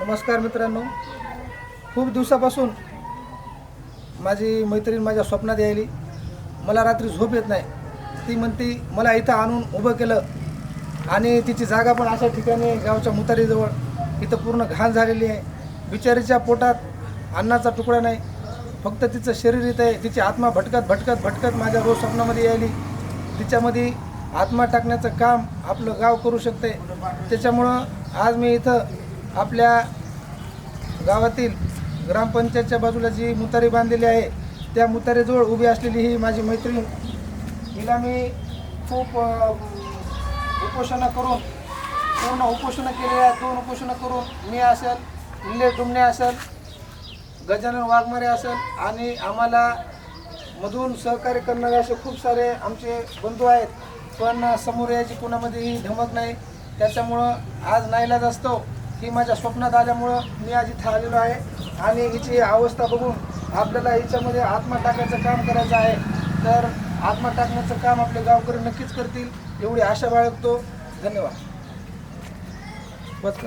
नमस्कार मित्रांनो. खूप दिवसापासून माझी मैत्रीण माझ्या स्वप्नात यायली. मला रात्री झोप येत नाही. ती म्हणती मला इथं आणून उभं केलं. आणि तिची जागा पण अशा ठिकाणी गावच्या मुतारीजवळ. इथं पूर्ण घाण झालेली आहे. बिचारीच्या पोटात अन्नाचा तुकडा नाही. फक्त तिचं शरीर इथं आहे. तिची आत्मा भटकत भटकत भटकत माझ्या रोज स्वप्नामध्ये यायली. तिच्यामध्ये आत्मा टाकण्याचं काम आपलं गाव करू शकते त्याच्यामुळं आज मी इथं आपल्या गावातील ग्रामपंचायतच्या बाजूला जी मुतारी बांधलेली आहे त्या मुतारीजवळ उभी असलेली ही माझी मैत्रीण. हिला मी खूप उपोषणं करून पूर्ण उपोषणं केलेली आहे दोन उपोषणं करून मी असेल निलेश डुमणे असेल गजानन वाघमारे असेल आणि आम्हाला मधून सहकार्य करणारे असे खूप सारे आमचे बंधू आहेत. पण समोर यायची कोणामध्येही धमक नाही. त्याच्यामुळं आज नाईलाज असतो. ही माझ्या स्वप्नात आल्यामुळं मी आज इथं आलेलो आहे. आणि हिची अवस्था बघून आपल्याला हिच्यामध्ये आत्मा टाकायचं काम करायचं आहे. तर आत्मा टाकण्याचं काम आपले गावकरी नक्कीच करतील एवढी आशा बाळगतो. धन्यवाद. बस